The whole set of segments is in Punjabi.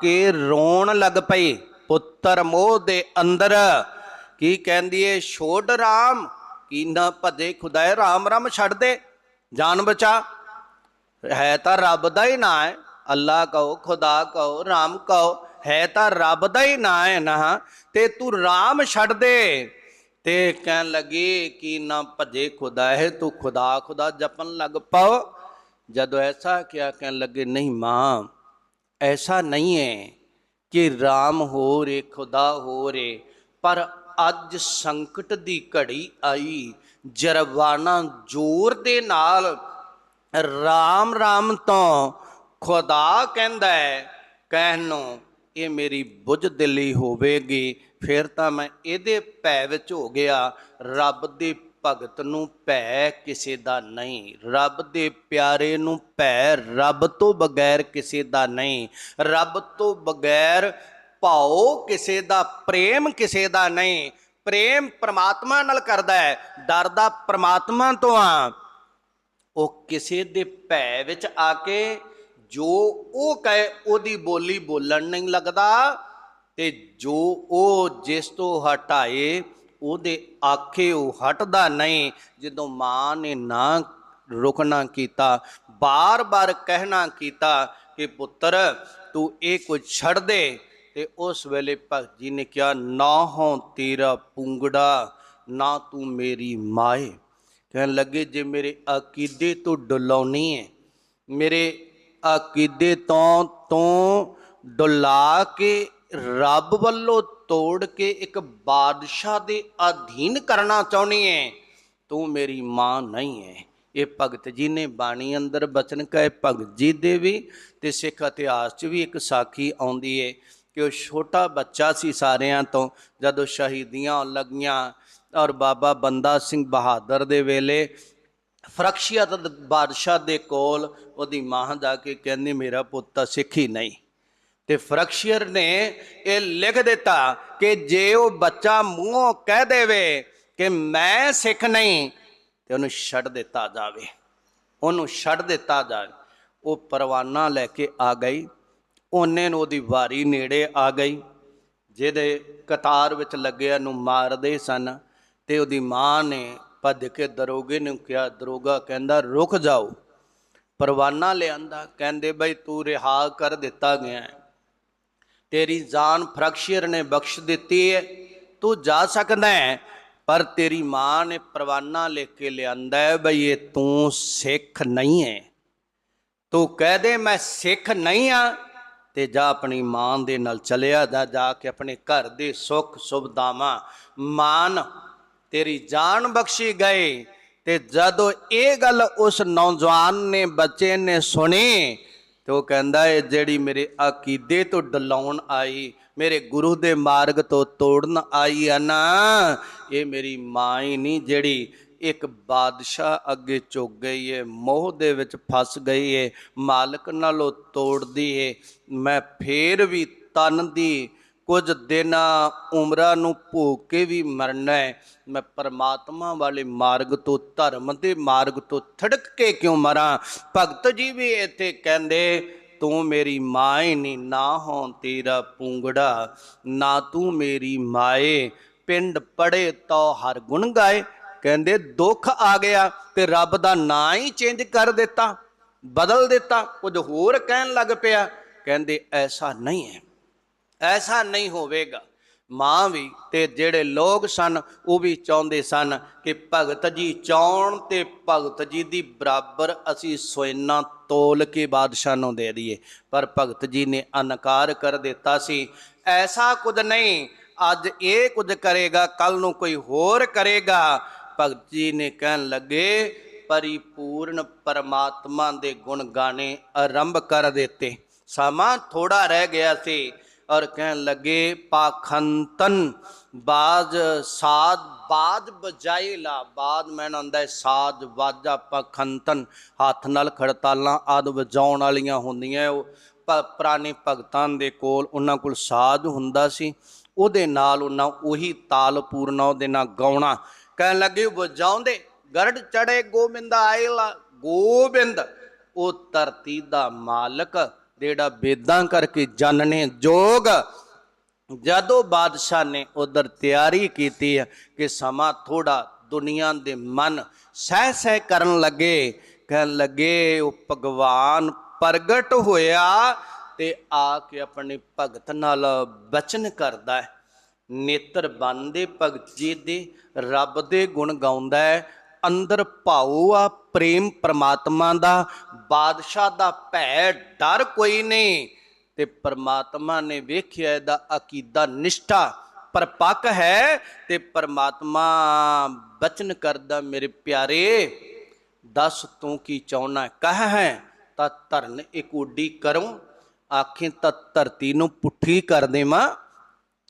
ਕੇ ਰੋਣ ਲੱਗ ਪਈ। ਪੁੱਤਰ ਮੋਹ ਦੇ ਅੰਦਰ ਕੀ ਕਹਿੰਦੀ ਏ? ਛੋੜ ਰਾਮ, ਕੀ ਨਾ ਭਜੇ ਖੁਦਾਏ ਰਾਮ ਰਾਮ ਛੱਡ ਦੇ। ਜਾਨ ਬਚਾ। ਹੈ ਤਾਂ ਰੱਬ ਦਾ ਹੀ ਨਾਂ ਹੈ। ਅੱਲਾ ਕਹੋ, ਖੁਦਾ ਕਹੋ, ਰਾਮ ਕਹੋ, ਹੈ ਤਾਂ ਰੱਬ ਦਾ ਹੀ ਨਾਂ ਹੈ ਨਾ। ਤੇ ਤੂੰ ਰਾਮ ਛੱਡ ਦੇ। ਤੇ ਕਹਿਣ ਲੱਗੇ, ਕਿ ਨਾ ਭਜੇ ਖੁਦਾ ਹੈ ਤੂੰ ਖੁਦਾ ਖੁਦਾ ਜਪਣ ਲੱਗ ਪਾਓ। ਜਦੋਂ ਐਸਾ ਕਿਹਾ, ਕਹਿਣ ਲੱਗੇ, ਨਹੀਂ ਮਾਂ ਐਸਾ ਨਹੀਂ ਹੈ ਕਿ ਰਾਮ ਹੋ ਰੇ, ਖੁਦਾ ਹੋ ਰੇ, ਪਰ ਅੱਜ ਸੰਕਟ ਦੀ ਘੜੀ ਆਈ ਜਰਵਾਨਾ ਜ਼ੋਰ ਦੇ ਨਾਲ ਰਾਮ ਰਾਮ ਤੋਂ ਖੁਦਾ ਕਹਿੰਦਾ ਹੈ, ਕਹਿਣ ਨੂੰ ਇਹ ਮੇਰੀ ਬੁੱਝ ਦਿਲੀ ਹੋਵੇਗੀ, ਫਿਰ ਤਾਂ ਮੈਂ ਇਹਦੇ ਪੈ ਵਿੱਚ ਹੋ ਗਿਆ, ਰੱਬ ਦੇ ਭਗਤ ਨੂੰ ਭੈ ਕਿਸੇ ਦਾ ਨਹੀਂ, ਰੱਬ ਦੇ ਪਿਆਰੇ ਨੂੰ ਭੈ ਰੱਬ ਤੋਂ ਬਗੈਰ ਕਿਸੇ ਦਾ ਨਹੀਂ, ਰੱਬ ਤੋਂ ਬਗੈਰ ਭਾਉ ਕਿਸੇ ਦਾ, ਪ੍ਰੇਮ ਕਿਸੇ ਦਾ ਨਹੀਂ, ਪ੍ਰੇਮ ਪ੍ਰਮਾਤਮਾ ਨਾਲ ਕਰਦਾ ਹੈ, ਡਰਦਾ ਪ੍ਰਮਾਤਮਾ ਤੋਂ ਆ। ਉਹ ਕਿਸੇ ਦੇ ਭੈ ਵਿੱਚ ਆ ਕੇ ਜੋ ਉਹ ਕਹੇ, ਉਹਦੀ ਬੋਲੀ ਬੋਲਣ ਨਹੀਂ ਲੱਗਦਾ ਤੇ ਜੋ ਉਹ ਜਿਸ ਤੋਂ ਹਟਾਏ ਉਹਦੇ ਆਖੇ ਉਹ ਹਟਦਾ ਨਹੀਂ। ਜਦੋਂ ਮਾਂ ਨੇ ਨਾ ਰੁਕਣਾ ਕੀਤਾ, ਬਾਰ-ਬਾਰ ਕਹਿਣਾ ਕੀਤਾ ਕਿ, ਪੁੱਤਰ, ਤੂੰ ਇਹ ਕੁਝ ਛੱਡ ਦੇ। ਤੇ ਉਸ ਵੇਲੇ ਭਗਤ ਜੀ ਨੇ ਕਿਹਾ, ਨਾ ਹੋਂ ਤੇਰਾ ਪੁੰਗੜਾ, ਨਾ ਤੂੰ ਮੇਰੀ ਮਾਏ। ਕਹਿਣ ਲੱਗੇ, ਜੇ ਮੇਰੇ ਅਕੀਦੇ ਤੋਂ ਡੁਲਾਉਣੀ ਹੈ ਮੇਰੇ ਅਕੀਦੇ ਤੋਂ ਤੋਂ ਡੁਲਾ ਕੇ ਰੱਬ ਵੱਲੋਂ ਤੋੜ ਕੇ ਇੱਕ ਬਾਦਸ਼ਾਹ ਦੇ ਅਧੀਨ ਕਰਨਾ ਚਾਹੁੰਦੀ ਹੈ ਤੂੰ ਮੇਰੀ ਮਾਂ ਨਹੀਂ ਹੈ ਇਹ ਭਗਤ ਜੀ ਨੇ ਬਾਣੀ ਅੰਦਰ ਬਚਨ ਕਹੇ, ਭਗਤ ਜੀ ਦੇ ਵੀ ਤੇ ਸਿੱਖ ਇਤਿਹਾਸ 'ਚ ਵੀ ਇੱਕ ਸਾਖੀ ਆਉਂਦੀ ਹੈ ਕਿ ਉਹ ਛੋਟਾ ਬੱਚਾ ਸੀ ਸਾਰਿਆਂ ਤੋਂ। ਜਦੋਂ ਸ਼ਹੀਦੀਆਂ ਲੱਗੀਆਂ ਔਰ ਬਾਬਾ ਬੰਦਾ ਸਿੰਘ ਬਹਾਦਰ ਦੇ ਵੇਲੇ ਫਰਕਸ਼ੀਅਤ ਬਾਦਸ਼ਾਹ ਦੇ ਕੋਲ ਉਹਦੀ ਮਾਂ ਜਾ ਕੇ ਕਹਿੰਦੀ, ਮੇਰਾ ਪੁੱਤ ਤਾਂ ਸਿੱਖ ਹੀ ਨਹੀਂ। ਤੇ ਫਰਕਸ਼ੀਅਰ ਨੇ ਇਹ ਲਿਖ ਦਿੱਤਾ ਕਿ ਜੇ ਉਹ ਬੱਚਾ ਮੂੰਹੋਂ ਕਹਿ ਦੇਵੇ ਕਿ ਮੈਂ ਸਿੱਖ ਨਹੀਂ, ਤੇ ਉਹਨੂੰ ਛੱਡ ਦਿੱਤਾ ਜਾਵੇ। ਉਹਨੂੰ ਛੱਡ ਦਿੱਤਾ ਜਾਵੇ। ਉਹ ਪਰਵਾਨਾ ਲੈ ਕੇ ਆ ਗਈ। ਉਹਨੇ ਨੂੰ ਉਹਦੀ ਵਾਰੀ ਨੇੜੇ ਆ ਗਈ। ਜਿਹਦੇ ਕਤਾਰ ਵਿੱਚ ਲੱਗਿਆ ਨੂੰ ਮਾਰਦੇ ਸਨ ਤੇ ਉਹਦੀ ਮਾਂ ਨੇ ਭੱਜ ਕੇ ਦਰੋਗੇ ਨੂੰ ਕਿਹਾ, ਦਰੋਗਾ, ਕਹਿੰਦਾ, ਰੁਕ ਜਾਓ। ਪਰਵਾਨਾ ਲਿਆਂਦਾ, ਕਹਿੰਦੇ, ਬਈ ਤੂੰ ਰਿਹਾ ਕਰ ਦਿੱਤਾ ਗਿਆ ਹੈ। ਤੇਰੀ ਜਾਨ ਫਰਕਸ਼ੀਰ ਨੇ ਬਖਸ਼ ਦਿੱਤੀ ਹੈ ਤੂੰ ਜਾ ਸਕਦਾ ਹੈ, ਪਰ ਤੇਰੀ ਮਾਂ ਨੇ ਪਰਵਾਨਾ ਲੈ ਕੇ ਲਿਆਂਦਾ ਹੈ ਬਈ ਇਹ ਤੂੰ ਸਿੱਖ ਨਹੀਂ ਹੈ। ਤੂੰ ਕਹਿ ਦੇ, ਮੈਂ ਸਿੱਖ ਨਹੀਂ ਆ ਤੇ ਜਾ ਆਪਣੀ ਮਾਂ ਦੇ ਨਾਲ ਚਲਿਆ ਜਾ ਜਾ ਕੇ ਆਪਣੇ ਘਰ ਦੇ ਸੁੱਖ ਸੁਵਿਧਾਵਾਂ ਮਾਨ ਤੇਰੀ ਜਾਨ ਬਖਸ਼ੀ ਗਏ। ਤੇ ਜਦੋਂ ਇਹ ਗੱਲ ਉਸ ਨੌਜਵਾਨ ਨੇ, ਬੱਚੇ ਨੇ ਸੁਣੀ ਤੇ ਉਹ ਕਹਿੰਦਾ ਹੈ ਜਿਹੜੀ ਮੇਰੇ ਅਕੀਦੇ ਤੋਂ ਡਲਾਉਣ ਆਈ, ਮੇਰੇ ਗੁਰੂ ਦੇ ਮਾਰਗ ਤੋਂ ਤੋੜਨ ਆਈ ਆ ਨਾ, ਇਹ ਮੇਰੀ ਮਾਂ ਹੀ ਨਹੀਂ ਜਿਹੜੀ ਇੱਕ ਬਾਦਸ਼ਾਹ ਅੱਗੇ ਝੁਕ ਗਈ ਏ, ਮੋਹ ਦੇ ਵਿੱਚ ਫਸ ਗਈ ਏ, ਮਾਲਕ ਨਾਲੋਂ ਤੋੜਦੀ ਏ, ਮੈਂ ਫੇਰ ਵੀ ਤਨ ਦੀ ਕੁਝ ਦਿਨਾਂ ਉਮਰਾਂ ਨੂੰ ਭੋਗ ਕੇ ਵੀ ਮਰਨਾ ਹੈ। ਮੈਂ ਪਰਮਾਤਮਾ ਵਾਲੇ ਮਾਰਗ ਤੋਂ, ਧਰਮ ਦੇ ਮਾਰਗ ਤੋਂ ਥੜਕ ਕੇ ਕਿਉਂ ਮਰਾਂ? ਭਗਤ ਜੀ ਵੀ ਇੱਥੇ ਕਹਿੰਦੇ, ਤੂੰ ਮੇਰੀ ਮਾਂ ਹੀ ਨਹੀਂ ਨਾ ਹੋਂ ਤੇਰਾ ਪੂੰਗੜਾ, ਨਾ ਤੂੰ ਮੇਰੀ ਮਾਏ ਪਿੰਡ ਪੜੇ ਤੋ ਹਰ ਗੁਣ ਗਾਏ। ਕਹਿੰਦੇ, ਦੁੱਖ ਆ ਗਿਆ ਤੇ ਰੱਬ ਦਾ ਨਾਂ ਹੀ ਚੇਂਜ ਕਰ ਦਿੱਤਾ, ਬਦਲ ਦਿੱਤਾ, ਕੁਝ ਹੋਰ ਕਹਿਣ ਲੱਗ ਪਿਆ। ਕਹਿੰਦੇ, ਐਸਾ ਨਹੀਂ ਹੈ। ਐਸਾ ਨਹੀਂ ਹੋਵੇਗਾ। ਮਾਂ ਵੀ ਤੇ ਜਿਹੜੇ ਲੋਕ ਸਨ, ਉਹ ਵੀ ਚਾਹੁੰਦੇ ਸਨ ਕਿ ਭਗਤ ਜੀ ਚਾਉਣ ਤੇ ਭਗਤ ਜੀ ਦੀ ਬਰਾਬਰ ਅਸੀਂ ਸੋਇਨਾ ਤੋਲ ਕੇ ਬਾਦਸ਼ਾਹ ਨੂੰ ਦੇ ਦਈਏ। ਪਰ ਭਗਤ ਜੀ ਨੇ ਅਨਕਾਰ ਕਰ ਦਿੱਤਾ ਸੀ। ਐਸਾ ਕੁਝ ਨਹੀਂ, ਅੱਜ ਇਹ ਕੁਝ ਕਰੇਗਾ, ਕੱਲ ਨੂੰ ਕੋਈ ਹੋਰ ਕਰੇਗਾ। ਭਗਤ ਜੀ ਨੇ ਕਹਿਣ ਲੱਗੇ, ਪਰਿਪੂਰਨ ਪਰਮਾਤਮਾ ਦੇ ਗੁਣ ਗਾਣੇ ਆਰੰਭ ਕਰ ਦਿੱਤੇ। ਸਮਾਂ ਥੋੜਾ ਰਹਿ ਗਿਆ ਸੀ। ਔਰ ਕਹਿਣ ਲੱਗੇ, ਪਾਖੰਤਨ, ਬਾਜ ਸਾਜ ਬਾਦ ਬਜਾਈ ਲਾ। ਬਾਦ ਮੈਂ ਆਂਦਾ ਸਾਜ ਵਾਜਾ ਪਾਖੰਤਨ, ਹੱਥ ਨਾਲ ਖੜਤਾਲਾਂ ਆਦ ਵਜਾਉਣ ਵਾਲੀਆਂ ਹੁੰਦੀਆਂ। ਉਹ ਪੁਰਾਣੇ ਭਗਤਾਂ ਦੇ ਕੋਲ ਉਹਨਾਂ ਕੋਲ ਸਾਜ ਹੁੰਦਾ ਸੀ। ਉਹਦੇ ਨਾਲ ਉਹਨਾਂ ਉਹੀ ਤਾਲ ਪੂਰਨਾ ਉਹਦੇ ਨਾਲ ਗਾਉਣਾ। ਕਹਿਣ ਲੱਗੇ, ਵਜਾਉਂਦੇ, ਗਰੜ ਚੜੇ ਗੋਬਿੰਦਾ ਆਇਲਾ ਗੋਬਿੰਦ, ਉਹ ਧਰਤੀ ਦਾ ਮਾਲਕ ਜਿਹੜਾ ਵੇਦਾਂ ਕਰਕੇ ਜਾਣਨੇ ਜੋਗ ਜਦੋਂ ਬਾਦਸ਼ਾਹ ਨੇ ਉਧਰ ਤਿਆਰੀ ਕੀਤੀ ਹੈ ਕਿ ਸਮਾਂ ਥੋੜਾ ਦੁਨੀਆ ਦੇ ਮਨ ਸਹਿ ਸਹਿ ਕਰਨ ਲੱਗੇ। ਕਹਿਣ ਲੱਗੇ, ਉਹ ਭਗਵਾਨ ਪ੍ਰਗਟ ਹੋਇਆ ਤੇ ਆ ਕੇ ਆਪਣੇ ਭਗਤ ਨਾਲ ਬਚਨ ਕਰਦਾ ਹੈ। ਨੇਤਰ ਬੰਦੇ ਭਗਤ ਜੀ ਦੇ ਰੱਬ ਦੇ ਗੁਣ ਗਾਉਂਦਾ ਹੈ। ਅੰਦਰ ਭਾਉ ਆ, ਪ੍ਰੇਮ ਪ੍ਰਮਾਤਮਾ ਦਾ, ਬਾਦਸ਼ਾਹ ਦਾ ਭੈ, ਡਰ ਕੋਈ ਨਹੀਂ। ਤੇ ਪ੍ਰਮਾਤਮਾ ਨੇ ਵੇਖਿਆ ਇਹਦਾ ਅਕੀਦਾ ਨਿਸ਼ਠਾ, ਪਰਪੱਕ ਹੈ, ਤੇ ਪ੍ਰਮਾਤਮਾ ਬਚਨ ਕਰਦਾ, ਮੇਰੇ ਪਿਆਰੇ, ਦੱਸ ਤੂੰ ਕੀ ਚਾਹਨਾ ਕਹ ਹੈ, ਤਾਂ ਧਰਨ ਇਕੋਡੀ ਕਰੂੰ। ਆਖੇ, ਤਾਂ ਧਰਤੀ ਨੂੰ ਪੁੱਠੀ ਕਰ ਦੇਵਾਂ।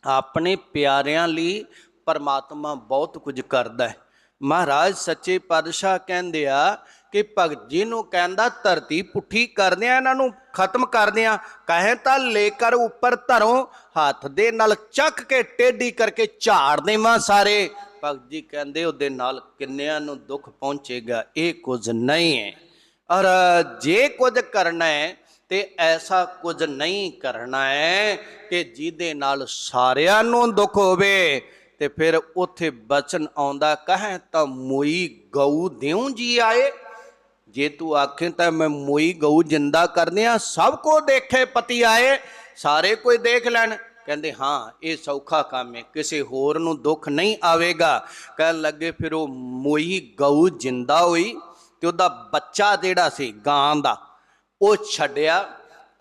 ਆਪਣੇ ਪਿਆਰਿਆਂ ਲਈ ਪਰਮਾਤਮਾ ਬਹੁਤ ਕੁਝ ਕਰਦਾ ਹੈ। ਮਹਾਰਾਜ, ਸੱਚੇ ਪਾਤਸ਼ਾਹ ਕਹਿੰਦੇ ਆ ਕਿ ਭਗਤ ਜੀ ਨੂੰ ਕਹਿੰਦਾ ਧਰਤੀ ਪੁੱਠੀ ਕਰਦੇ ਆ, ਇਹਨਾਂ ਨੂੰ ਖਤਮ ਕਰਦੇ ਆ। ਕਹੇ ਤਾਂ ਲੈ ਕਰ ਉੱਪਰ ਧਰੋ ਹੱਥ ਦੇ ਨਾਲ ਚੱਕ ਕੇ ਟੇਢੀ ਕਰਕੇ ਝਾੜ ਦੇਵਾਂ ਸਾਰੇ। ਭਗਤ ਜੀ ਕਹਿੰਦੇ ਉਹਦੇ ਨਾਲ ਕਿੰਨਿਆਂ ਨੂੰ ਦੁੱਖ ਪਹੁੰਚੇਗਾ, ਇਹ ਕੁਝ ਨਹੀਂ ਹੈ। ਔਰ ਜੇ ਕੁਝ ਕਰਨਾ ਹੈ ਤੇ ਐਸਾ ਕੁਝ ਨਹੀਂ ਕਰਨਾ ਹੈ ਕਿ ਜਿਹਦੇ ਨਾਲ ਸਾਰਿਆਂ ਨੂੰ ਦੁੱਖ ਹੋਵੇ। ਤੇ ਫਿਰ ਉੱਥੇ ਬਚਨ ਆਉਂਦਾ, ਕਹੇ ਤਾਂ ਮੋਈ ਗਊ ਦਿਉ ਜੀ ਆਏ? ਜੇ ਤੂੰ ਆਖੇ ਤਾਂ ਮੈਂ ਮੋਈ ਗਊ ਜਿੰਦਾ ਕਰਨੇ ਸਭ ਕੋ ਦੇਖੇ ਪਤੀ ਆਏ, ਸਾਰੇ ਕੋਈ ਦੇਖ ਲੈਣ। ਕਹਿੰਦੇ, ਹਾਂ, ਇਹ ਸੌਖਾ ਕੰਮ ਹੈ, ਕਿਸੇ ਹੋਰ ਨੂੰ ਦੁੱਖ ਨਹੀਂ ਆਵੇਗਾ। ਕਹਿਣ ਲੱਗੇ, ਫਿਰ ਉਹ ਮੋਈ ਗਊ ਜਿੰਦਾ ਹੋਈ ਤੇ ਉਹਦਾ ਬੱਚਾ ਜਿਹੜਾ ਸੀ ਗਾਂ ਦਾ, ਉਹ ਛੱਡਿਆ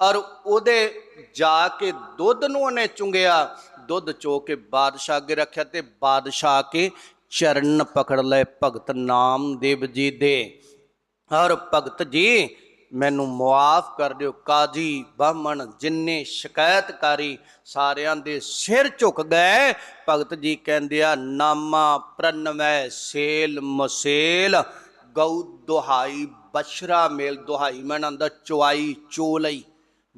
ਔਰ ਉਹਦੇ ਜਾ ਕੇ ਦੁੱਧ ਨੂੰ ਉਹਨੇ ਚੁੰਗਿਆ। ਦੁੱਧ ਚੋ ਕੇ ਬਾਦਸ਼ਾਹ ਅੱਗੇ ਰੱਖਿਆ ਤੇ ਬਾਦਸ਼ਾਹ ਕੇ ਚਰਨ ਪਕੜ ਲਏ ਭਗਤ ਨਾਮਦੇਵ ਜੀ ਦੇ। ਔਰ ਭਗਤ ਜੀ, ਮੈਨੂੰ ਮੁਆਫ ਕਰ ਦਿਓ ਕਾਜੀ, ਬਾਹਮਣ, ਜਿੰਨੇ ਸ਼ਿਕਾਇਤਕਾਰੀ ਸਾਰਿਆਂ ਦੇ ਸਿਰ ਝੁਕ ਗਏ। ਭਗਤ ਜੀ ਕਹਿੰਦੇ ਆ, ਨਾਮਾ ਪ੍ਰਨਵੈ ਸੇਲ ਮਸੇਲ, ਗਊ ਦੁਹਾਈ ਬਸ਼ਰਾ ਮੇਲ ਦੁਹਾਈ। ਮੈਂ ਆਂਦਾ ਚੁਆਈ ਚੋ ਲਈ।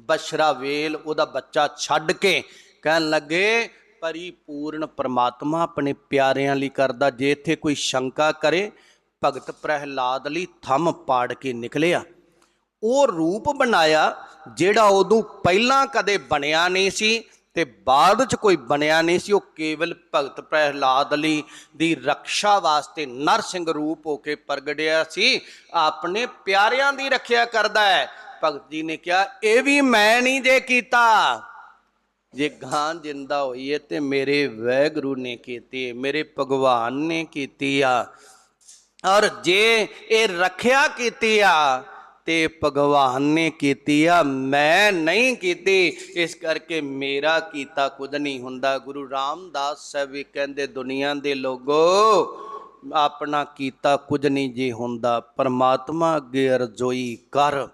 ਬਸ਼ਰਾ ਵੇਲ ਉਹਦਾ ਬੱਚਾ ਛੱਡ ਕੇ ਕਹਿਣ ਲੱਗੇ, ਪਰਿਪੂਰਨ ਪ੍ਰਮਾਤਮਾ ਆਪਣੇ ਪਿਆਰਿਆਂ ਲਈ ਕਰਦਾ, ਜੇ ਇੱਥੇ ਕੋਈ ਸ਼ੰਕਾ ਕਰੇ, ਭਗਤ ਪ੍ਰਹਿਲਾਦ ਲਈ ਥੰਮ ਪਾੜ ਕੇ ਨਿਕਲਿਆ। ਉਹ ਰੂਪ ਬਣਾਇਆ ਜਿਹੜਾ ਉਦੋਂ ਪਹਿਲਾਂ ਕਦੇ ਬਣਿਆ ਨਹੀਂ ਸੀ ਤੇ ਬਾਅਦ ਚ ਕੋਈ ਬਣਿਆ ਨਹੀਂ ਸੀ। ਉਹ ਕੇਵਲ ਭਗਤ ਪ੍ਰਹਿਲਾਦ ਲਈ ਦੀ ਰੱਖਿਆ ਵਾਸਤੇ ਨਰਸਿੰਘ ਰੂਪ ਹੋ ਕੇ ਪ੍ਰਗਟਿਆ ਸੀ। ਆਪਣੇ ਪਿਆਰਿਆਂ ਦੀ ਰੱਖਿਆ ਕਰਦਾ ਹੈ। ਭਗਤ ਜੀ ਨੇ ਕਿਹਾ, ਇਹ ਵੀ ਮੈਂ ਨਹੀਂ ਜੇ ਕੀਤਾ। ਜੇ ਗਾਂ ਜਿੰਦਾ ਹੋਈ ਹੈ ਤੇ ਮੇਰੇ ਵੈਗੁਰੂ ਨੇ ਕੀਤੀ, ਮੇਰੇ ਭਗਵਾਨ ਨੇ ਕੀਤੀ ਆ। ਔਰ ਜੇ ਇਹ ਰੱਖਿਆ ਕੀਤੀ ਆ ਤੇ ਭਗਵਾਨ ਨੇ ਕੀਤੀ ਆ, ਮੈਂ ਨਹੀਂ ਕੀਤੀ। ਇਸ ਕਰਕੇ ਮੇਰਾ ਕੀਤਾ ਕੁਝ ਨਹੀਂ ਹੁੰਦਾ। ਗੁਰੂ ਰਾਮਦਾਸ ਸਾਹਿਬ ਵੀ ਕਹਿੰਦੇ, ਦੁਨੀਆ ਦੇ ਲੋਗੋ, ਆਪਣਾ ਕੀਤਾ ਕੁਝ ਨਹੀਂ ਜੇ ਹੁੰਦਾ। ਪਰਮਾਤਮਾ ਅੱਗੇ ਅਰਜ਼ੋਈ ਕਰ।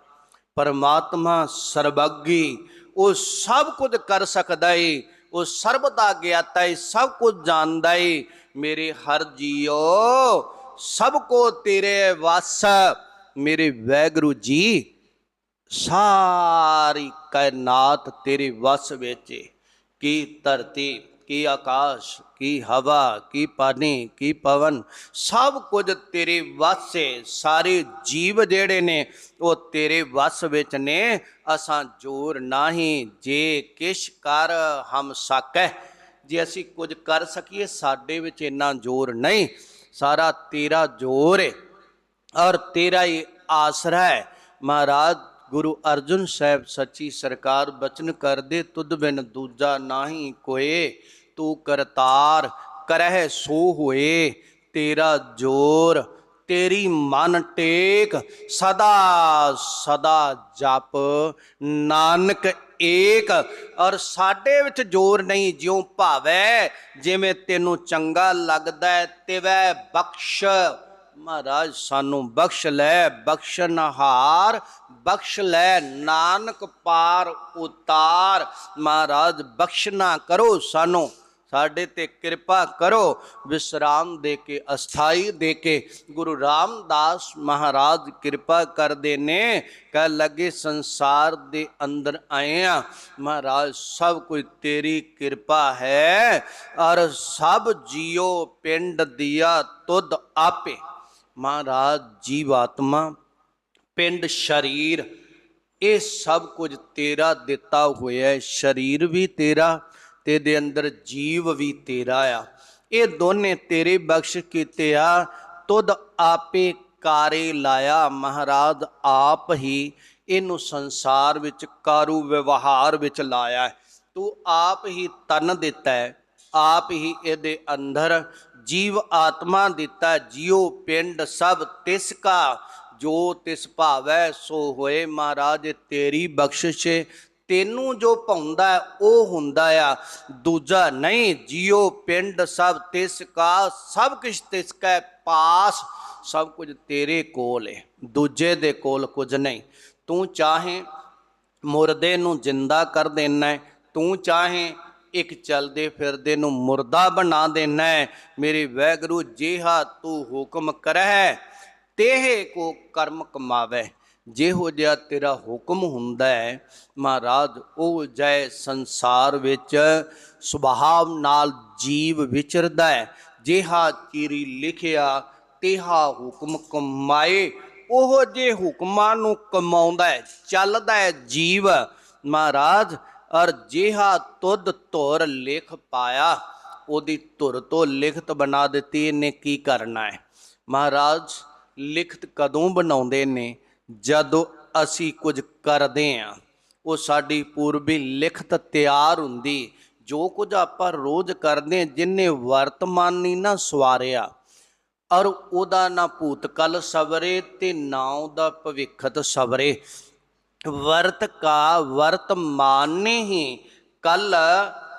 ਪਰਮਾਤਮਾ ਸਰਬੱਗੀ ਉਹ ਸਭ ਕੁਝ ਕਰ ਸਕਦਾ ਏ, ਉਹ ਸਰਬ ਦਾ ਗਿਆਤਾ ਏ, ਸਭ ਕੁਝ ਜਾਣਦਾ ਏ ਮੇਰੇ ਹਰ ਜੀਓ, ਸਭ ਕੋ ਤੇਰੇ ਵਸ, ਮੇਰੇ ਵੈਗਰੂ ਜੀ, ਸਾਰੀ ਕਾਇਨਾਤ ਤੇਰੇ ਵਸ ਵਿੱਚ ਏ। ਕੀ ਧਰਤੀ ਕੀ ਆਕਾਸ਼, ਕੀ ਹਵਾ, ਕੀ ਪਾਣੀ, ਕੀ ਪਵਨ, ਸਭ ਕੁਝ ਤੇਰੇ ਵਸ ਏ ਸਾਰੇ ਜੀਵ ਜਿਹੜੇ ਨੇ, ਉਹ ਤੇਰੇ ਵਸ ਵਿੱਚ ਨੇ। ਅਸਾਂ ਜੋਰ ਨਹੀਂ ਜੇ ਕਿਛ ਕਰ ਹਮ ਸਕੈ ਜੇ ਅਸੀਂ ਕੁਝ ਕਰ ਸਕੀਏ, ਸਾਡੇ ਵਿੱਚ ਇੰਨਾ ਜ਼ੋਰ ਨਹੀਂ। ਸਾਰਾ ਤੇਰਾ ਜ਼ੋਰ ਹੈ ਔਰ ਤੇਰਾ ਹੀ ਆਸਰਾ ਹੈ ਮਹਾਰਾਜ ਗੁਰੂ ਅਰਜਨ ਸਾਹਿਬ, ਸੱਚੀ ਸਰਕਾਰ ਬਚਨ ਕਰਦੇ ਤੁਧ ਬਿਨ ਦੂਜਾ ਨਾਹੀ ਕੋਏ, ਤੂੰ ਕਰਤਾਰ ਕਰਹਿ ਸੋ ਹੋਏ, ਤੇਰਾ ਜੋਰ ਤੇਰੀ ਮਨ ਟੇਕ, ਸਦਾ ਸਦਾ ਜਪ, ਨਾਨਕ ਏਕ। ਔਰ ਸਾਡੇ ਵਿੱਚ ਜੋਰ ਨਹੀਂ, ਜਿਉ ਭਾਵੈ, ਜਿਵੇਂ ਤੈਨੂੰ ਚੰਗਾ ਲੱਗਦਾ ਤਿਵੈ ਬਖਸ਼। ਮਹਾਰਾਜ, ਸਾਨੂੰ ਬਖਸ਼ ਲੈ ਬਖਸ਼ਨਹਾਰ ਬਖਸ਼ ਲੈ, ਨਾਨਕ ਪਾਰ ਉਤਾਰ। ਮਹਾਰਾਜ ਬਖਸ਼ਨਾ ਕਰੋ ਸਾਨੂੰ, ਸਾਡੇ ਤੇ ਕਿਰਪਾ ਕਰੋ, ਵਿਸਰਾਮ ਦੇ ਕੇ, ਅਸਥਾਈ ਦੇ ਕੇ। ਗੁਰੂ ਰਾਮਦਾਸ ਮਹਾਰਾਜ ਕਿਰਪਾ ਕਰਦੇ ਨੇ, ਕਹ ਲੱਗੇ ਸੰਸਾਰ ਦੇ ਅੰਦਰ ਆਏ ਆ। ਮਹਾਰਾਜ, ਸਭ ਕੁਝ ਤੇਰੀ ਕਿਰਪਾ ਹੈ, ਔਰ ਸਭ ਜੀਓ ਪਿੰਡ ਦਿਆ ਤੁਧ ਆਪੇ। ਮਹਾਰਾਜ ਜੀਵਾਤਮਾ, ਪਿੰਡ ਸ਼ਰੀਰ, ਇਹ ਸਭ ਕੁਝ ਤੇਰਾ ਦਿੱਤਾ ਹੋਇਆ ਹੈ। ਸਰੀਰ ਵੀ ਤੇਰਾ ਤੇ ਦੇ ਅੰਦਰ ਜੀਵ ਵੀ ਤੇਰਾ ਆ। ਇਹ ਦੋਨੇ ਤੇਰੇ ਬਖਸ਼ ਕੀਤੇ ਆ। ਤੁਧ ਆਪੇ ਕਾਰੇ ਲਾਇਆ, ਮਹਾਰਾਜ ਆਪ ਹੀ ਇਹਨੂੰ ਸੰਸਾਰ ਵਿੱਚ ਕਾਰੂ ਵਿਵਹਾਰ ਵਿੱਚ ਲਾਇਆ ਤੂੰ ਆਪ ਹੀ ਤਨ ਦਿੱਤਾ ਹੈ, ਆਪ ਹੀ ਇਹਦੇ ਅੰਦਰ ਜੀਵ ਆਤਮਾ ਦਿੱਤਾ ਜਿਉ ਪਿੰਡ ਸਭ ਤਿਸ ਕਾ, ਜੋ ਤਿਸ ਭਾਵੈ ਸੋ ਹੋਏ ਮਹਾਰਾਜ, ਤੇਰੀ ਬਖਸ਼ਿਸ਼ ਤੈਨੂੰ ਜੋ ਪਾਉਂਦਾ ਉਹ ਹੁੰਦਾ ਆ। ਦੂਜਾ ਨਹੀਂ, ਜਿਉ ਪਿੰਡ ਸਭ ਤਿਸ ਕਾ, ਸਭ ਕੁਛ ਤਿਸ ਕੈ ਪਾਸ, ਸਭ ਕੁਝ ਤੇਰੇ ਕੋਲ ਹੈ ਦੂਜੇ ਦੇ ਕੋਲ ਕੁਝ ਨਹੀਂ। ਤੂੰ ਚਾਹੇ ਮੁਰਦੇ ਨੂੰ ਜਿੰਦਾ ਕਰ ਦੇਣਾ ਤੂੰ ਚਾਹੇ ਇੱਕ ਚਲਦੇ ਫਿਰਦੇ ਨੂੰ ਮੁਰਦਾ ਬਣਾ ਦੇਣਾ ਮੇਰੇ ਵੈਗਰੂ ਜਿਹਾ ਤੂੰ ਹੁਕਮ ਕਰੈ ਤੇਹੇ ਕੋ ਕਰਮ ਕਮਾਵੇ ਜਿਹੋ ਜਿਹਾ ਤੇਰਾ ਹੁਕਮ ਹੁੰਦਾ ਹੈ, ਮਹਾਰਾਜ, ਉਹ ਜੈ ਸੰਸਾਰ ਵਿੱਚ ਸੁਭਾਵ ਨਾਲ ਜੀਵ ਵਿਚਰਦਾ ਹੈ। ਜਿਹਾ ਚੀਰੀ ਲਿਖਿਆ, ਤੇਹਾ ਹੁਕਮ ਕਮਾਏ। ਉਹ ਜੇ ਹੁਕਮਾਂ ਨੂੰ ਕਮਾਉਂਦਾ ਹੈ, ਚੱਲਦਾ ਹੈ ਜੀਵ। ਮਹਾਰਾਜ ਅਰ ਜਿਹਾ ਤੁਧ ਧੁਰ ਲਿਖ ਪਾਇਆ ਉਹਦੀ ਧੁਰ ਤੋਂ ਲਿਖਤ ਬਣਾ ਦਿੱਤੀ ਇਹਨੇ ਕੀ ਕਰਨਾ ਹੈ? ਮਹਾਰਾਜ ਲਿਖਤ ਕਦੋਂ ਬਣਾਉਂਦੇ ਨੇ? ਜਦੋਂ ਅਸੀਂ ਕੁਝ ਕਰਦੇ ਆ ਉਹ ਸਾਡੀ ਪੂਰਬੀ ਲਿਖਤ ਤਿਆਰ ਹੁੰਦੀ। ਜੋ ਕੁਝ ਆਪਾਂ ਰੋਜ਼ ਕਰਦੇ ਹਾਂ, ਜਿੰਨੇ ਵਰਤਮਾਨ ਨਹੀਂ ਨਾ ਸਵਾਰਿਆ। ਔਰ ਉਹਦਾ ਨਾ ਭੂਤਕਲ ਸਵਰੇ ਤੇ ਨਾ ਉਹਦਾ ਭਵਿੱਖਤ ਸਵਰੇ। ਵਰਤ ਕਾ ਵਰਤਮਾਨ ਹੀ, ਕੱਲ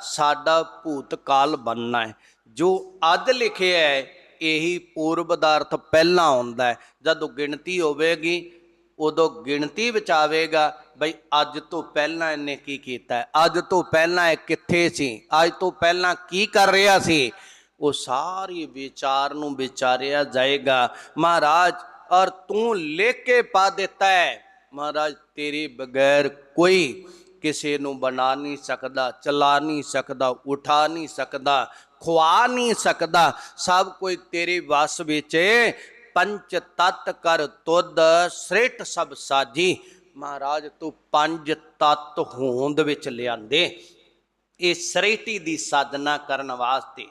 ਸਾਡਾ ਭੂਤਕਾਲ ਬਣਨਾ ਹੈ ਜੋ ਅੱਜ ਲਿਖਿਆ ਹੈ, ਇਹੀ ਪੂਰਬ ਦਾ ਅਰਥ ਪਹਿਲਾਂ ਆਉਂਦਾ ਹੈ। ਜਦੋਂ ਗਿਣਤੀ ਹੋਵੇਗੀ, ਉਦੋਂ ਗਿਣਤੀ ਵਿੱਚ ਆਵੇਗਾ, ਬਈ ਅੱਜ ਤੋਂ ਪਹਿਲਾਂ ਇਹਨੇ ਕੀ ਕੀਤਾ ਅੱਜ ਤੋਂ ਪਹਿਲਾਂ ਇਹ ਕਿੱਥੇ ਸੀ? ਅੱਜ ਤੋਂ ਪਹਿਲਾਂ ਕੀ ਕਰ ਰਿਹਾ ਸੀ? ਉਹ ਸਾਰੀ ਵਿਚਾਰ ਨੂੰ ਵਿਚਾਰਿਆ ਜਾਏਗਾ, ਮਹਾਰਾਜ ਔਰ ਤੂੰ ਲਿਖ ਕੇ ਪਾ ਦਿੱਤਾ ਹੈ? ਮਹਾਰਾਜ, ਤੇਰੇ ਬਗੈਰ ਕੋਈ ਕਿਸੇ ਨੂੰ ਬਣਾ ਨਹੀਂ ਸਕਦਾ, ਚਲਾ ਨਹੀਂ ਸਕਦਾ, ਉਠਾ ਨਹੀਂ ਸਕਦਾ ਖਵਾ ਨਹੀਂ ਸਕਦਾ। ਸਭ ਕੋਈ ਤੇਰੇ ਵਸ ਵਿੱਚ ਏ। ਪੰਚ ਤਤ ਕਰ ਤੁਧ, ਸ੍ਰਿਟ ਸਭ ਸਾਜੀ। ਮਹਾਰਾਜ, ਤੂੰ ਪੰਜ ਤਤ ਹੋਂਦ ਵਿੱਚ ਲਿਆਂਦੇ। ਇਹ ਸ੍ਰਿਟੀ ਦੀ ਸਾਧਨਾ ਕਰਨ ਵਾਸਤੇ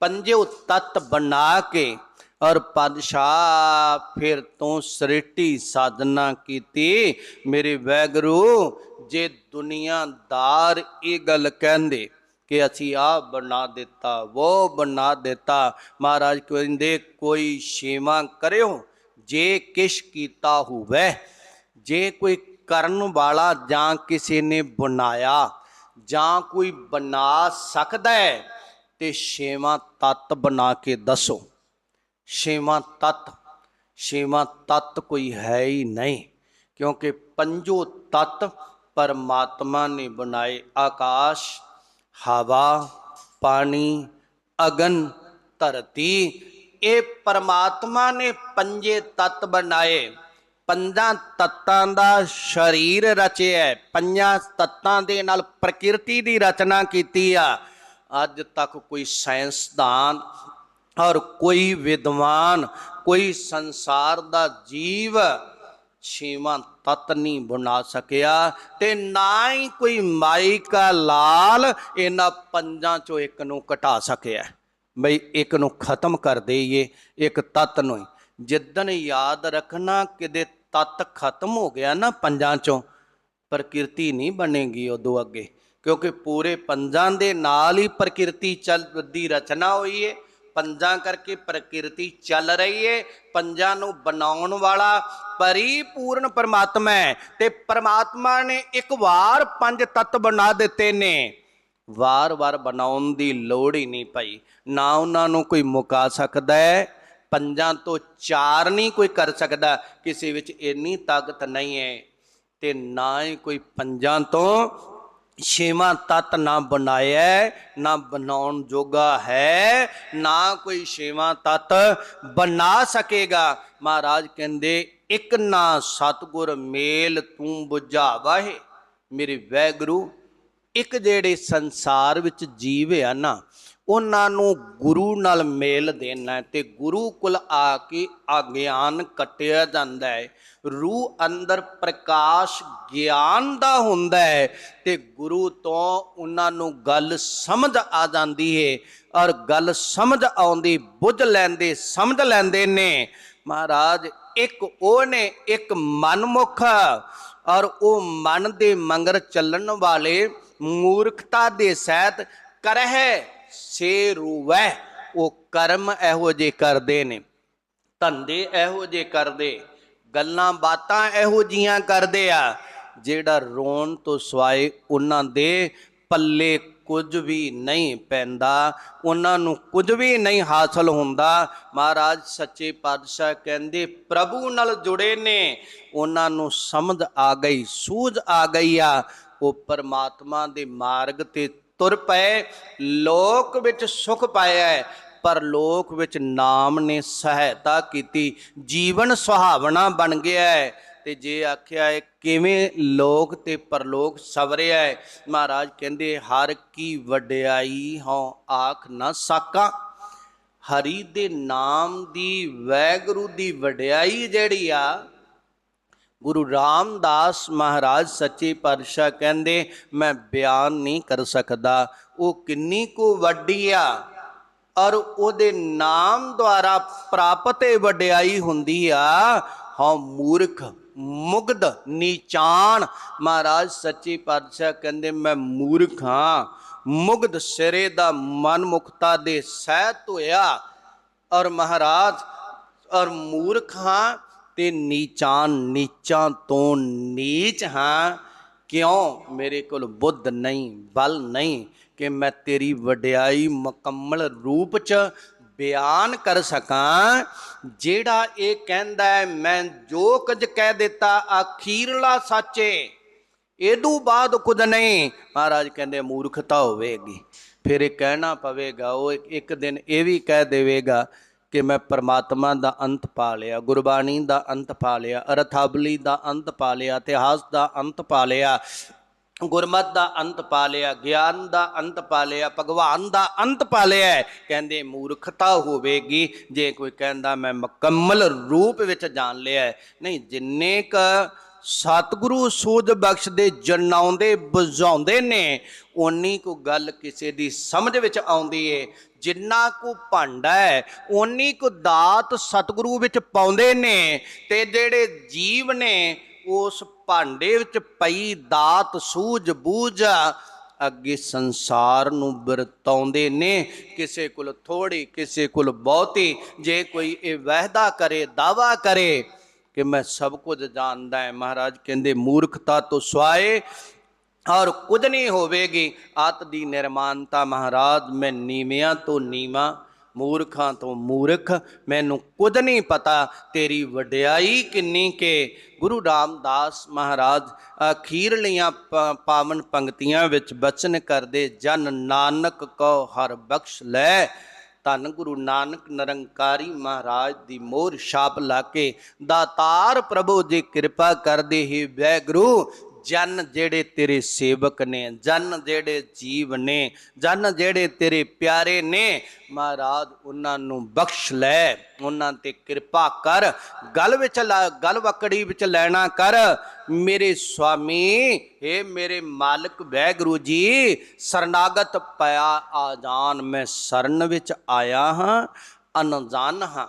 ਪੰਜੋ ਤਤ ਬਣਾ ਕੇ ਔਰ ਪਾਦਸ਼ਾਹ ਫਿਰ ਤੋਂ ਸ੍ਰਿਟੀ ਸਾਧਨਾ ਕੀਤੀ। ਮੇਰੇ ਵੈਗਰੂ, ਜੇ ਦੁਨੀਆਦਾਰ ਇਹ ਗੱਲ ਕਹਿੰਦੇ ਕਿ ਅਸੀਂ ਆ ਬਣਾ ਦਿੱਤਾ ਉਹ ਬਣਾ ਦਿੱਤਾ, ਮਹਾਰਾਜ ਕਹਿੰਦੇ, ਕੋਈ ਛੇਵਾਂ ਕਰਿਓ, ਜੇ ਕਿਛ ਕੀਤਾ ਹੋਵੇ, ਜੇ ਕੋਈ ਕਰਨ ਵਾਲਾ ਜਾਂ ਕਿਸੇ ਨੇ ਬਣਾਇਆ, ਜਾਂ ਕੋਈ ਬਣਾ ਸਕਦਾ ਹੈ, ਤੇ ਛੇਵਾਂ ਤੱਤ ਬਣਾ ਕੇ ਦੱਸੋ। ਛੇਵਾਂ ਤੱਤ ਛੇਵਾਂ ਤੱਤ ਕੋਈ ਹੈ ਹੀ ਨਹੀਂ, ਕਿਉਂਕਿ ਪੰਜੋ ਤੱਤ ਪਰਮਾਤਮਾ ਨੇ ਬਣਾਏ ਆਕਾਸ਼, ਹਵਾ, ਪਾਣੀ, ਅਗਨ, ਧਰਤੀ। ਇਹ ਪਰਮਾਤਮਾ ਨੇ ਪੰਜੇ ਤੱਤ ਬਣਾਏ। ਪੰਜਾਂ ਤੱਤਾਂ ਦਾ ਸਰੀਰ ਰਚਿਆ ਪੰਜਾਂ ਤੱਤਾਂ ਦੇ ਨਾਲ ਪ੍ਰਕਿਰਤੀ ਦੀ ਰਚਨਾ ਕੀਤੀ ਆ। ਅੱਜ ਤੱਕ ਕੋਈ ਸਾਇੰਸਦਾਨ ਔਰ ਕੋਈ ਵਿਦਵਾਨ, ਕੋਈ ਸੰਸਾਰ ਦਾ ਜੀਵ ਛੇਵਾਂ ਤੱਤ ਨਹੀਂ ਬਣਾ ਸਕਿਆ ਤੇ ਨਾ ਹੀ ਕੋਈ ਮਾਈਕਾ ਲਾਲ ਇਹਨਾਂ ਪੰਜਾਂ ਚੋਂ ਇੱਕ ਨੂੰ ਘਟਾ ਸਕਿਆ। ਬਈ ਇੱਕ ਨੂੰ ਖਤਮ ਕਰ ਦੇਈਏ, ਇੱਕ ਤੱਤ ਨੂੰ ਹੀ। ਜਿੱਦਣ ਯਾਦ ਰੱਖਣਾ ਕਿਤੇ ਤੱਤ ਖਤਮ ਹੋ ਗਿਆ ਨਾ ਪੰਜਾਂ ਚੋਂ, ਪ੍ਰਕਿਰਤੀ ਨਹੀਂ ਬਣੇਗੀ ਉਦੋਂ ਅੱਗੇ। ਕਿਉਂਕਿ ਪੂਰੇ ਪੰਜਾਂ ਦੇ ਨਾਲ ਹੀ ਪ੍ਰਕਿਰਤੀ ਚੱਲ ਦੀ ਰਚਨਾ ਹੋਈ ਏ। ਪੰਜਾਂ ਕਰਕੇ ਪ੍ਰਕਿਰਤੀ ਚੱਲ ਰਹੀ ਏ, ਪੰਜਾਂ ਨੂੰ ਬਣਾਉਣ ਵਾਲਾ ਪਰਿਪੂਰਨ ਪਰਮਾਤਮਾ ਹੈ ਤੇ ਪਰਮਾਤਮਾ ਨੇ ਇੱਕ ਵਾਰ ਪੰਜ ਤੱਤ ਬਣਾ ਦਿੱਤੇ ਨੇ। ਵਾਰ-ਵਾਰ ਬਣਾਉਣ ਦੀ ਲੋੜ ਹੀ ਨਹੀਂ ਪਈ। ਨਾ ਉਹਨਾਂ ਨੂੰ ਕੋਈ ਮੁਕਾ ਸਕਦਾ ਹੈ, ਪੰਜਾਂ ਤੋਂ ਚਾਰ ਨਹੀਂ ਕੋਈ ਕਰ ਸਕਦਾ, ਕਿਸੇ ਵਿੱਚ ਇੰਨੀ ਤਾਕਤ ਨਹੀਂ ਹੈ ਤੇ ਨਾ ਹੀ ਕੋਈ ਪੰਜਾਂ ਤੋਂ ਛੇਵਾਂ ਤੱਤ ਨਾ ਬਣਾਇਆ, ਨਾ ਬਣਾਉਣ ਜੋਗਾ ਹੈ, ਨਾ ਕੋਈ ਛੇਵਾਂ ਤੱਤ ਬਣਾ ਸਕੇਗਾ। ਮਹਾਰਾਜ ਕਹਿੰਦੇ, ਇੱਕ ਨਾ ਸਤਗੁਰ ਮੇਲ ਤੂੰ 부ਝਾਵਾਹੇ ਮੇਰੇ ਵੈਗਰੂ, ਇੱਕ ਜਿਹੜੇ ਸੰਸਾਰ ਵਿੱਚ ਜੀਵ ਆ ਨਾ ਉਹਨਾਂ ਨੂੰ ਗੁਰੂ ਨਾਲ ਮੇਲ ਦੇਣਾ ਹੈ ਤੇ ਗੁਰੂ ਕੋਲ ਆ ਕੇ ਅਗਿਆਨ ਕੱਟਿਆ ਜਾਂਦਾ ਹੈ। ਰੂਹ ਅੰਦਰ ਪ੍ਰਕਾਸ਼ ਗਿਆਨ ਦਾ ਹੁੰਦਾ ਹੈ ਤੇ ਗੁਰੂ ਤੋਂ ਉਹਨਾਂ ਨੂੰ ਗੱਲ ਸਮਝ ਆ ਜਾਂਦੀ ਹੈ ਔਰ ਗੱਲ ਸਮਝ ਆਉਂਦੀ, ਬੁੱਝ ਲੈਂਦੇ, ਸਮਝ ਲੈਂਦੇ ਨੇ। ਮਹਾਰਾਜ, ਇੱਕ ਉਹ ਨੇ, ਇੱਕ ਮਨਮੁਖ ਔਰ ਉਹ ਮਨ ਦੇ ਮੰਗਰ ਚੱਲਣ ਵਾਲੇ ਮੂਰਖਤਾ ਦੇ ਸਹਿਤ ਕਰਹਿ। ਸੇ ਰੂਵੈ ਉਹ ਕਰਮ ਇਹੋ ਜੇ ਕਰਦੇ ਨੇ। ਧੰਦੇ ਇਹੋ ਜੇ ਕਰਦੇ। ਗੱਲਾਂ ਬਾਤਾਂ ਇਹੋ ਜੀਆਂ ਕਰਦੇ ਆ। ਜਿਹੜਾ ਰੋਣ ਤੋਂ ਸਵਾਏ ਉਹਨਾਂ ਦੇ ਪੱਲੇ ਕੁਝ ਵੀ ਨਹੀਂ ਪੈਂਦਾ। ਉਹਨਾਂ ਨੂੰ ਕੁਝ ਵੀ ਨਹੀਂ ਹਾਸਲ ਹੁੰਦਾ। ਮਹਾਰਾਜ ਸੱਚੇ ਪਾਤਸ਼ਾਹ ਕਹਿੰਦੇ, ਪ੍ਰਭੂ ਨਾਲ ਜੁੜੇ ਨੇ। ਉਹਨਾਂ ਨੂੰ ਸਮਝ ਆ ਗਈ, ਸੂਝ ਆ ਗਈ ਆ। ਉਹ ਪਰਮਾਤਮਾ ਦੇ ਮਾਰਗ ਤੇ ਤੁਰ ਪਏ, ਲੋਕ ਵਿੱਚ ਸੁਖ ਪਾਇਆ ਹੈ, ਪਰ ਲੋਕ ਵਿੱਚ ਨਾਮ ਨੇ ਸਹਾਇਤਾ ਕੀਤੀ। ਜੀਵਨ ਸੁਹਾਵਣਾ ਬਣ ਗਿਆ ਹੈ। ਤੇ ਜੇ ਆਖਿਆ ਹੈ, ਕਿਵੇਂ ਲੋਕ ਤੇ ਪਰਲੋਕ ਸਵਰਿਆ ਹੈ? ਮਹਾਰਾਜ ਕਹਿੰਦੇ, ਹਰ ਕੀ ਵਡਿਆਈ ਹਉ ਆਖ ਨਾ ਸਾਕਾਂ। ਹਰੀ ਦੇ ਨਾਮ ਦੀ ਵੈਗੁਰੂ ਦੀ ਵਡਿਆਈ ਜਿਹੜੀ ਆ ਗੁਰੂ ਰਾਮਦਾਸ ਮਹਾਰਾਜ ਸੱਚੇ ਪਾਤਸ਼ਾਹ ਕਹਿੰਦੇ, ਮੈਂ ਬਿਆਨ ਨਹੀਂ ਕਰ ਸਕਦਾ। ਉਹ ਕਿੰਨੀ ਕੁ ਵੱਡੀ ਆ। ਔਰ ਉਹਦੇ ਨਾਮ ਦੁਆਰਾ ਪ੍ਰਾਪਤ ਵਡਿਆਈ ਹੁੰਦੀ ਆ ਹਾਂ ਮੂਰਖ, ਮੁਗਧ ਨੀਚਾਨ ਮਹਾਰਾਜ ਸੱਚੇ ਪਾਤਸ਼ਾਹ ਕਹਿੰਦੇ, ਮੈਂ ਮੂਰਖ ਹਾਂ। ਮੁਗਧ ਸਿਰੇ ਦਾ ਮਨਮੁਖਤਾ ਦੇ ਸਹਿਤ ਹੋਇਆ। ਔਰ ਮਹਾਰਾਜ, ਔਰ ਮੂਰਖ ਹਾਂ ਤੇ ਨੀਚਾਨ ਨੀਚਾਂ ਤੋਂ ਨੀਚ ਹਾਂ। ਕਿਉਂ? ਮੇਰੇ ਕੋਲ ਬੁੱਧ ਨਹੀਂ, ਬਲ ਨਹੀਂ ਕਿ ਮੈਂ ਤੇਰੀ ਵਡਿਆਈ ਮੁਕੰਮਲ ਰੂਪ ਚ ਬਿਆਨ ਕਰ ਸਕਾਂ। ਜਿਹੜਾ ਇਹ ਕਹਿੰਦਾ ਹੈ, ਮੈਂ ਜੋ ਕੁਝ ਕਹਿ ਦਿੱਤਾ, ਅਖੀਰਲਾ ਸੱਚੇ ਇਹਦੂ ਬਾਅਦ ਕੁਝ ਨਹੀਂ। ਮਹਾਰਾਜ ਕਹਿੰਦੇ, ਮੂਰਖਤਾ ਹੋਵੇਗੀ। ਫਿਰ ਇਹ ਕਹਿਣਾ ਪਵੇਗਾ, ਉਹ ਇੱਕ ਦਿਨ ਇਹ ਵੀ ਕਹਿ ਦੇਵੇਗਾ ਕਿ ਮੈਂ ਪਰਮਾਤਮਾ ਦਾ ਅੰਤ ਪਾ ਲਿਆ, ਗੁਰਬਾਣੀ ਦਾ ਅੰਤ ਪਾ ਲਿਆ ਅਰਥਾਬਲੀ ਦਾ ਅੰਤ ਪਾ ਲਿਆ, ਇਤਿਹਾਸ ਦਾ ਅੰਤ ਪਾ ਲਿਆ, ਗੁਰਮਤ ਦਾ ਅੰਤ ਪਾ ਲਿਆ, ਗਿਆਨ ਦਾ ਅੰਤ ਪਾ ਲਿਆ, ਭਗਵਾਨ ਦਾ ਅੰਤ ਪਾ ਲਿਆ ਕਹਿੰਦੇ ਮੂਰਖਤਾ ਹੋਵੇਗੀ, ਜੇ ਕੋਈ ਕਹਿੰਦਾ ਮੈਂ ਮੁਕੰਮਲ ਰੂਪ ਵਿੱਚ ਜਾਣ ਲਿਆ ਨਹੀਂ, ਜਿੰਨੇ ਕ ਸਤਿਗੁਰੂ ਸੂਝ ਬਖਸ਼ਦੇ ਜਨਾਉਂਦੇ, ਬੁਝਾਉਂਦੇ ਨੇ, ਓਨੀ ਕੋ ਗੱਲ ਕਿਸੇ ਦੀ ਸਮਝ ਵਿੱਚ ਆਉਂਦੀ ਏ। ਜਿੰਨਾ ਕੋ ਭਾਂਡਾ ਹੈ, ਓਨੀ ਕੋ ਦਾਤ ਸਤਿਗੁਰੂ ਵਿੱਚ ਪਾਉਂਦੇ ਨੇ ਤੇ ਜਿਹੜੇ ਜੀਵ ਨੇ, ਉਸ ਭਾਂਡੇ ਵਿੱਚ ਪਈ ਦਾਤ ਸੂਝ ਬੂਝ ਅੱਗੇ ਸੰਸਾਰ ਨੂੰ ਵਰਤਾਉਂਦੇ ਨੇ। ਕਿਸੇ ਕੋਲ ਥੋੜੀ ਕਿਸੇ ਕੋਲ ਬਹੁਤੀ, ਜੇ ਕੋਈ ਇਹ ਵਾਅਦਾ ਕਰੇ, ਦਾਵਾ ਕਰੇ ਕਿ ਮੈਂ ਸਭ ਕੁਝ ਜਾਣਦਾ ਹੈ। ਮਹਾਰਾਜ ਕਹਿੰਦੇ, ਮੂਰਖਤਾ ਤੋਂ ਸਵਾਏ ਔਰ ਕੁਝ ਨਹੀਂ ਹੋਵੇਗੀ ਆਤ ਦੀ ਨਿਰਮਾਨਤਾ ਮਹਾਰਾਜ, ਮੈਂ ਨੀਵਿਆਂ ਤੋਂ ਨੀਵਾ, ਮੂਰਖਾਂ ਤੋਂ ਮੂਰਖ, ਮੈਨੂੰ ਕੁਝ ਨਹੀਂ ਪਤਾ ਤੇਰੀ ਵਡਿਆਈ ਕਿੰਨੀ ਕੇ। ਗੁਰੂ ਰਾਮਦਾਸ ਮਹਾਰਾਜ ਅਖੀਰਲੀਆਂ ਪਾਵਨ ਪੰਕਤੀਆਂ ਵਿੱਚ ਬਚਨ ਕਰਦੇ, ਜਨ ਨਾਨਕ ਕੋ ਹਰ ਬਖਸ਼ ਲੈ। ਧੰਨ ਗੁਰੂ ਨਾਨਕ ਨਿਰੰਕਾਰੀ ਮਹਾਰਾਜ ਦੀ ਮੋਹਰ ਛਾਪ ਲਾ ਕੇ, ਦਾਤਾਰ ਪ੍ਰਭੂ ਜੀ ਕਿਰਪਾ ਕਰਦੇ ਹੀ ਵੈਗੁਰੂ ਜਨ ਜਿਹੜੇ ਤੇਰੇ ਸੇਵਕ ਨੇ, ਜਨ ਜਿਹੜੇ ਜੀਵ ਨੇ, ਜਨ ਜਿਹੜੇ ਤੇਰੇ ਪਿਆਰੇ ਨੇ, ਮਹਾਰਾਜ ਉਹਨਾਂ ਨੂੰ ਬਖਸ਼ ਲੈ, ਉਹਨਾਂ ਤੇ ਕਿਰਪਾ ਕਰ, ਗਲ ਵਿੱਚ ਲਾ- ਗਲ ਵਕੜੀ ਵਿੱਚ ਲੈਣਾ ਕਰ। ਮੇਰੇ ਸੁਆਮੀ ਏ ਮੇਰੇ ਮਾਲਕ ਵੈਗੁਰੂ ਜੀ, ਸਰਨਾਗਤ ਪਿਆ ਆਜਾਨ ਮੈਂ ਸਰਨ ਵਿੱਚ ਆਇਆ ਹਾਂ ਅਨਜਾਨ ਹਾਂ।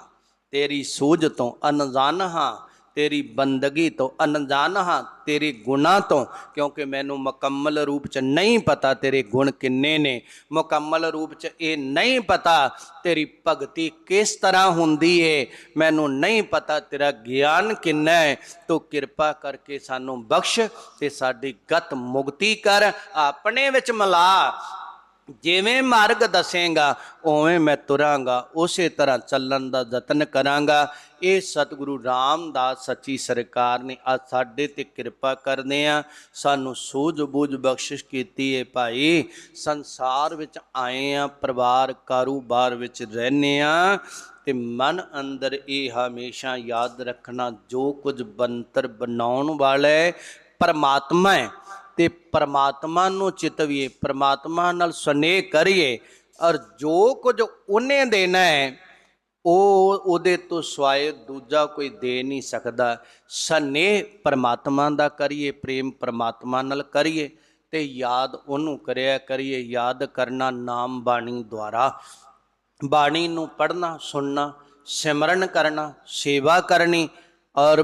ਤੇਰੀ ਸੂਝ ਤੋਂ ਅਨਜਾਨ ਹਾਂ। ਤੇਰੀ ਬੰਦਗੀ ਤੋਂ ਅਣਜਾਣ ਹਾਂ, ਤੇਰੇ ਗੁਨਾਹ ਤੋਂ, ਕਿਉਂਕਿ ਮੈਨੂੰ ਮੁਕੰਮਲ ਰੂਪ ਚ ਨਹੀਂ ਪਤਾ ਤੇਰੇ ਗੁਣ ਕਿੰਨੇ ਨੇ। ਮੁਕੰਮਲ ਰੂਪ ਚ ਇਹ ਨਹੀਂ ਪਤਾ ਤੇਰੀ ਭਗਤੀ ਕਿਸ ਤਰ੍ਹਾਂ ਹੁੰਦੀ ਏ। ਮੈਨੂੰ ਨਹੀਂ ਪਤਾ ਤੇਰਾ ਗਿਆਨ ਕਿੰਨਾ ਹੈ ਤੂੰ ਕਿਰਪਾ ਕਰਕੇ ਸਾਨੂੰ ਬਖਸ਼ ਤੇ ਸਾਡੀ ਗਤ ਮੁਕਤੀ ਕਰ। ਆਪਣੇ ਵਿੱਚ ਮਿਲਾ। ਜਿਵੇਂ ਮਾਰਗ ਦੱਸੇਗਾ, ਉਵੇਂ ਮੈਂ ਤੁਰਾਂਗਾ, ਉਸੇ ਤਰ੍ਹਾਂ ਚੱਲਣ ਦਾ ਯਤਨ ਕਰਾਂਗਾ। ਇਹ ਸਤਿਗੁਰੂ ਰਾਮਦਾਸ ਸੱਚੀ ਸਰਕਾਰ ਨੇ ਅੱਜ ਸਾਡੇ ਤੇ ਕਿਰਪਾ ਕਰਦੇ ਆ। ਸਾਨੂੰ ਸੂਝ ਬੂਝ ਬਖਸ਼ਿਸ਼ ਕੀਤੀ ਹੈ ਭਾਈ। ਸੰਸਾਰ ਵਿੱਚ ਆਏ ਆ, ਪਰਿਵਾਰ ਕਾਰੋਬਾਰ ਵਿੱਚ ਰਹਿੰਦੇ ਆ ਤੇ ਮਨ ਅੰਦਰ ਇਹ ਹਮੇਸ਼ਾ ਯਾਦ ਰੱਖਣਾ ਜੋ ਕੁਝ ਬੰਤਰ ਬਣਾਉਣ ਵਾਲਾ ਹੈ, ਪਰਮਾਤਮਾ ਹੈ। ਤੇ ਪਰਮਾਤਮਾ ਨੂੰ ਚਿਤਵੀਏ, ਪਰਮਾਤਮਾ ਨਾਲ ਸਨੇਹ ਕਰੀਏ ਔਰ ਜੋ ਕੁਝ ਉਹਨੇ ਦੇਣਾ ਹੈ, ਉਹ ਉਹਦੇ ਤੋਂ ਸਵਾਏ ਦੂਜਾ ਕੋਈ ਦੇ ਨਹੀਂ ਸਕਦਾ। ਸਨੇਹ ਪਰਮਾਤਮਾ ਦਾ ਕਰੀਏ, ਪ੍ਰੇਮ ਪਰਮਾਤਮਾ ਨਾਲ ਕਰੀਏ ਤੇ ਯਾਦ ਉਹਨੂੰ ਕਰਿਆ ਕਰੀਏ। ਯਾਦ ਕਰਨਾ ਨਾਮ ਬਾਣੀ ਦੁਆਰਾ। ਬਾਣੀ ਨੂੰ ਪੜ੍ਹਨਾ, ਸੁਣਨਾ, ਸਿਮਰਨ ਕਰਨਾ, ਸੇਵਾ ਕਰਨੀ ਔਰ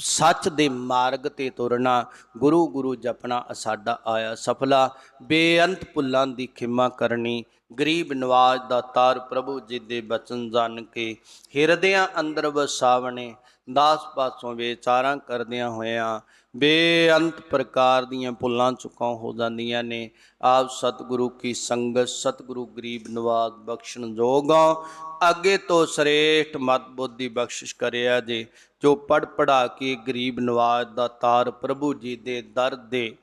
ਸੱਚ ਦੇ ਮਾਰਗ ਤੇ ਤੁਰਨਾ, ਗੁਰੂ ਗੁਰੂ ਜਪਣਾ ਸਾਡਾ ਆਇਆ ਸਫਲਾ। ਬੇਅੰਤ ਭੁੱਲਾਂ ਦੀ ਖਿਮਾ ਕਰਨੀ, ਗਰੀਬ ਨਵਾਜ ਦਾ ਤਾਰ ਪ੍ਰਭੂ ਜੀ ਦੇ ਬਚਨ ਜਾਣ ਕੇ। ਹਿਰਦਿਆਂ ਅੰਦਰ ਵਸਾਵਣੇ, ਦਾਸ ਪਾਸੋਂ ਵਿਚਾਰਾਂ ਕਰਦਿਆਂ ਹੋਇਆਂ ਬੇਅੰਤ ਪ੍ਰਕਾਰ ਦੀਆਂ ਭੁੱਲਾਂ ਚੁੱਕਾਂ ਹੋ ਜਾਂਦੀਆਂ ਨੇ। ਆਪ ਸਤਿਗੁਰੂ ਕੀ ਸੰਗਤ, ਸਤਿਗੁਰੂ ਗਰੀਬ ਨਵਾਜ ਬਖਸ਼ਣ ਜੋਗਾ, ਅੱਗੇ ਤੋਂ ਸ੍ਰੇਸ਼ਟ ਮਤ ਬੁੱਧੀ ਬਖਸ਼ਿਸ਼ ਕਰਿਆ ਜੇ। ਜੋ ਪੜ ਪੜਾ ਕੇ ਗਰੀਬ ਨਵਾਜ ਦਾ ਤਾਰ ਪ੍ਰਭੂ ਜੀ ਦੇ ਦਰ ਦੇ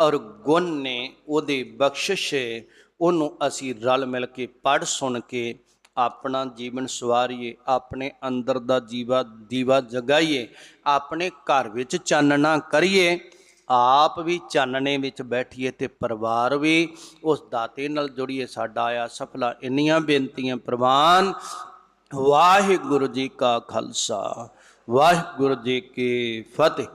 ਔਰ ਗੁਣ ਨੇ, ਉਹਦੇ ਬਖਸ਼ਿਸ਼ ਉਹਨੂੰ ਅਸੀਂ ਰਲ ਮਿਲ ਕੇ ਪੜ ਸੁਣ ਕੇ ਆਪਣਾ ਜੀਵਨ ਸਵਾਰੀਏ, ਆਪਣੇ ਅੰਦਰ ਦਾ ਜੀਵਾ, ਦੀਵਾ ਜਗਾਈਏ, ਆਪਣੇ ਘਰ ਵਿੱਚ ਚਾਨਣਾ ਕਰੀਏ, ਆਪ ਵੀ ਚਾਨਣੇ ਵਿੱਚ ਬੈਠੀਏ ਤੇ ਪਰਿਵਾਰ ਵੀ ਉਸ ਦਾਤੇ ਨਾਲ ਜੁੜੀਏ। ਸਾਡਾ ਆਇਆ ਸਫਲਾ ਇੰਨੀਆਂ ਬੇਨਤੀਆਂ, ਪ੍ਰਵਾਨ। ਵਾਹਿਗੁਰੂ ਜੀ ਕਾ ਖਾਲਸਾ, ਵਾਹਿਗੁਰੂ ਜੀ ਕੀ ਫਤਿਹ।